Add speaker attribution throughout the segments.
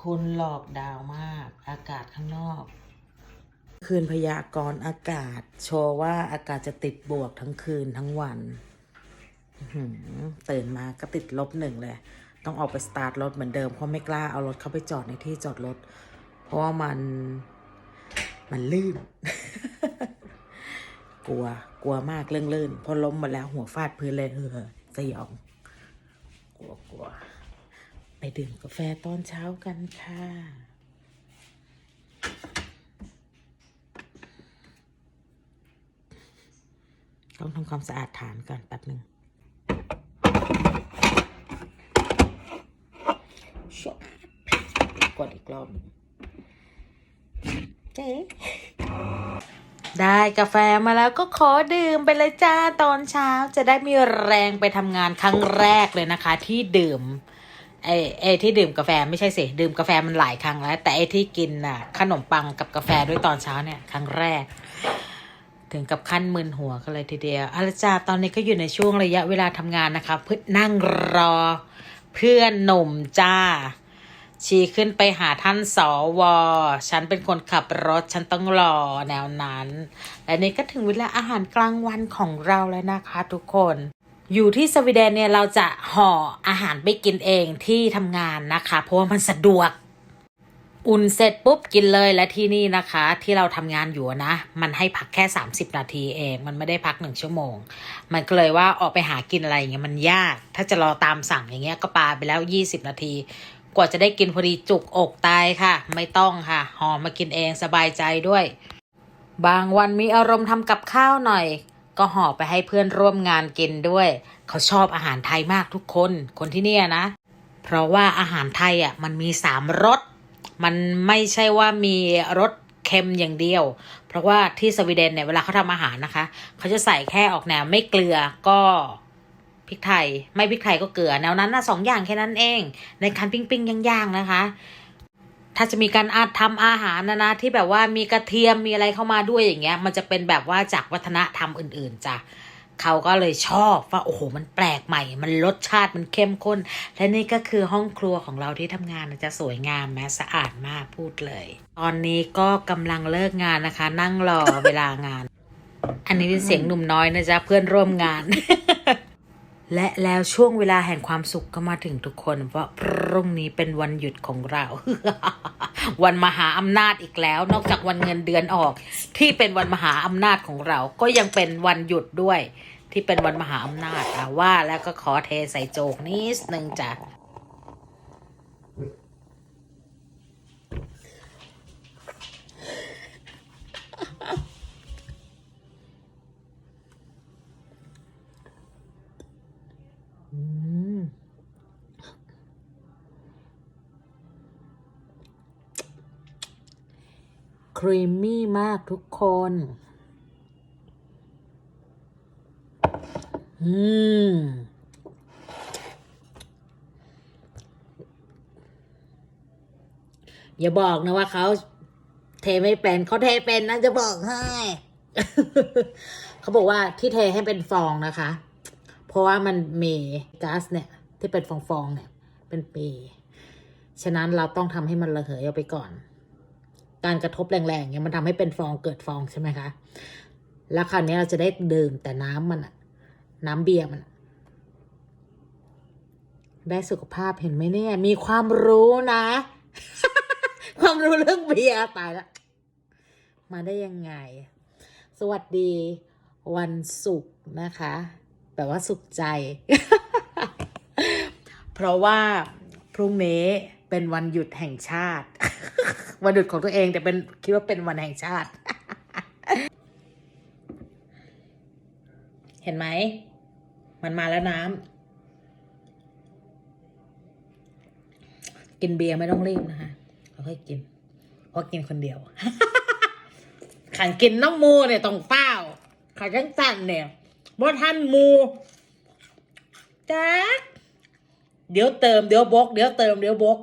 Speaker 1: คุณหลอกดาวมาก อากาศข้างนอก คืนพยากรณ์อากาศ โชว์ว่าอากาศจะติดบวกทั้งคืนทั้งวันอื้อหือตื่นมาก็ติดลบหนึ่งเลย ต้องออกไปสตาร์ทรถเหมือนเดิม เพราะไม่กล้าเอารถเข้าไปจอดในที่จอดรถ เพราะว่ามันมันลื่น กลัว กลัวมากเรื่องลื่น พอล้มมาแล้วหัวฟาดพื้นเลยเออสยอง กลัวกลัว ไปดื่มกาแฟตอนเช้ากันค่ะ ต้องทำความสะอาดฐานก่อนแป๊บหนึ่งชวบกดอีกรอบหนึ่งเจ๊ได้กาแฟมาแล้วก็ขอดื่มไปเลยจ้าตอนเช้าจะได้มีแรงไปทำงานครั้งแรกเลยนะคะ ที่ดื่ม ไอ้ไอ้ที่ดื่มกาแฟไม่ใช่สิดื่มกาแฟมันหลายครั้งแล้ว แต่ไอ้ที่กินน่ะ ขนมปังกับกาแฟด้วยตอนเช้าเนี่ย ครั้งแรก ถึงกับขั้นมึนหัวกันเลยทีเดียวอาละจ้าตอนนี้ก็อยู่ในช่วงระยะเวลาทำงานนะคะ เพื่อนั่งรอ เพื่อนหนุ่มจ้า ชี้ขึ้นไปหาท่านสวฉันเป็นคนขับรถ ฉันต้องรอแนวนั้น และนี่ก็ถึงเวลาอาหารกลางวันของเราแล้วนะคะ ทุกคน อยู่ที่สวีเดนเนี่ยเราจะห่ออาหารไปกินเองที่ทำงานนะคะ เพราะว่ามันสะดวก อุ่นเสร็จปุ๊บกินเลยและที่นี่นะคะ ที่เราทำงานอยู่นะ มันให้พักแค่ 30 นาทีเอง มันไม่ได้พักหนึ่งชั่วโมง มันก็เลยว่าออกไปหากินอะไรอย่างเงี้ยมันยาก ถ้าจะรอตามสั่งอย่างเงี้ยก็ปาไปแล้ว 20 นาที กว่าจะได้กินพอดีจุกอกตายค่ะ ไม่ต้องค่ะห่อมากินเองสบายใจด้วย บางวันมีอารมณ์ทำกับข้าวหน่อย ก็ห่อไปให้เพื่อนร่วมงานกินด้วย เขาชอบอาหารไทยมากทุกคน คนที่เนี่ยนะ เพราะว่าอาหารไทยอะมันมีสามรส มันไม่ใช่ว่ามีรสเค็มอย่างเดียว เพราะว่าที่สวีเดนเนี่ยเวลาเขาทำอาหารนะคะ เขาจะใส่แค่ออกแนวไม่เกลือก็พริกไทย ไม่พริกไทยก็เกลือแนวนั้นนะสองอย่างแค่นั้นเอง ในการปิ้งๆย่างๆนะคะ ถ้าจะมีการอาจทำอาหารนะนะที่แบบว่ามีกระเทียมมีอะไรเข้ามาด้วยอย่างเงี้ย มันจะเป็นแบบว่าจากวัฒนธรรมอื่นๆจ้ะเขาก็เลยชอบว่าโอ้โหมันแปลกใหม่ มันรสชาติมันเข้มข้น และนี่ก็คือห้องครัวของเราที่ทำงานนะจะสวยงามแม้สะอาดมากพูดเลย ตอนนี้ก็กำลังเลิกงานนะคะ นั่งรอเวลางาน อันนี้เป็นเสียงหนุ่มน้อยนะจ๊ะเพื่อนร่วมงาน และแล้วช่วงเวลาแห่งความสุขก็มาถึงทุกคนเพราะพรุ่งนี้เป็นวันหยุดของเรา วันมหาอำนาจอีกแล้ว นอกจากวันเงินเดือนออก ที่เป็นวันมหาอำนาจของเรา ก็ยังเป็นวันหยุดด้วย ที่เป็นวันมหาอำนาจอะว่าแล้วก็ขอเทใส่โจกนิดนึงจ้ะ ครีมมี่มากทุกคน อืม อย่าบอกนะว่าเขาเทไม่เป็นเขาเทเป็นนะจะบอกให้ เขาบอกว่าที่เทให้เป็นฟองนะคะ เพราะว่ามันมีก๊าซเนี่ย ที่เป็นฟองๆเนี่ย เป็นปี ฉะนั้นเราต้องทำให้มันระเหยออกไปก่อน การกระทบแรงๆเนี่ยมันทำให้เป็นฟองเกิดฟองใช่ไหมคะ แล้วคราวนี้เราจะได้ดื่มแต่น้ำมันน้ำเบียร์มันได้สุขภาพเห็นไหมเนี่ย มีความรู้นะ ความรู้เรื่องเบียร์ตายละมาได้ยังไง สวัสดีวันศุกร์นะคะแปลว่าสุขใจ เพราะว่าพรุ่งนี้เป็นวันหยุดแห่งชาติ วันหยุดของตัวเองแต่เป็นคิดว่าเป็นวันแห่งชาติ เห็นไหม มันมาแล้วน้ำกินเบียร์ไม่ต้องรีบนะคะค่อยกินเพราะกินคนเดียวขันกินน้ำมูเนี่ยต้องเป้าขันจังจันเนี่ยว่ท่านมูแจ๊กเดี๋ยวเติมเดี๋ยวบก เดี๋ยวเติมเดี๋ยวบก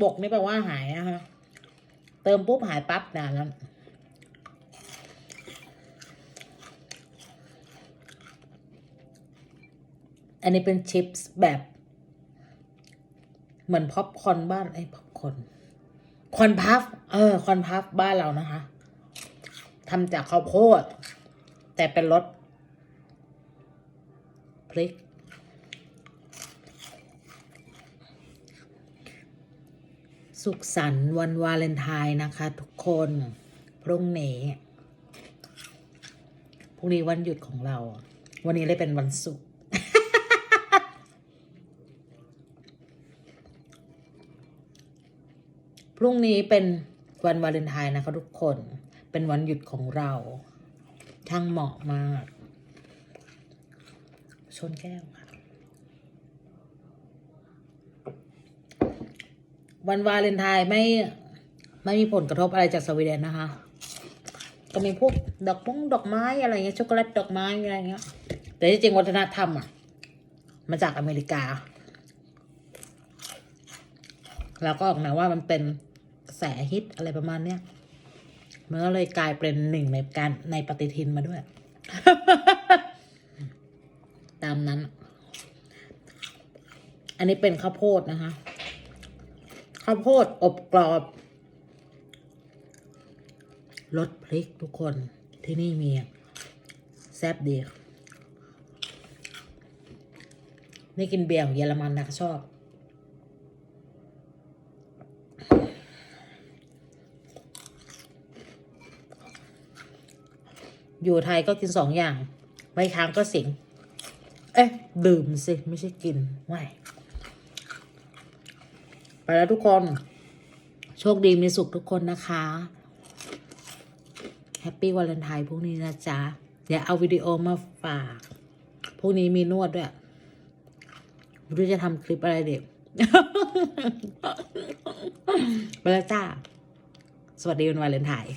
Speaker 1: บกนี่แปลว่าหายอะฮะเติมปุ๊บหายปั๊บนานแล้วอันนี้เป็นชิปส์แบบ เหมือนพ็อปคอนบ้านไอ้พ็อปคอนคอนพัฟเออคอนพัฟบ้านเรานะคะทำจากข้าวโพดแต่เป็นรสพริก สุขสันต์วันวาเลนไทน์นะคะ ทุกคนพรุ่งนี้พรุ่งนี้วันหยุดของเรา วันนี้เลยเป็นวันศุกร์พรุ่งนี้เป็นวันวาเลนไทน์นะคะทุกคนเป็นวันหยุดของเราช่างเหมาะมาก ชนแก้วค่ะ วันวาเลนไทน์ไม่ไม่มีผลกระทบอะไรจากสวีเดนนะคะ ก็มีพวกดอกมงดอกไม้อะไรเงี้ยช็อกโกแลตดอกไม้อะไรเงี้ย แต่ที่จริงวัฒนธรรมอะมาจากอเมริกา แล้วก็ออกแนวว่ามันเป็นกระแสฮิตอะไรประมาณเนี้ยมันก็เลยกลายเป็นหนึ่งในการในปฏิทินมาด้วย ตามนั้น อันนี้เป็นข้าวโพดนะคะ ข้าวโพดอบกรอบรสพริกทุกคนที่นี่มีแซ่บดีนี่กินเบียร์ของเยอรมันนะคะชอบ อยู่ไทยก็กินสองอย่าง ไม่ค้างก็สิง เอ๊ะ ดื่มสิ ไม่ใช่กินไม่ ไปแล้วทุกคน โชคดีมีสุขทุกคนนะคะแฮปปี้วาเลนไทน์พรุ่งนี้นะจ๊ะ เดี๋ยวเอาวิดีโอมาฝากพรุ่งนี้มีนวดด้วยไม่รู้จะทำคลิปอะไรเด็กไปแล้วจ้า สวัสดีวันวาเลนไทน์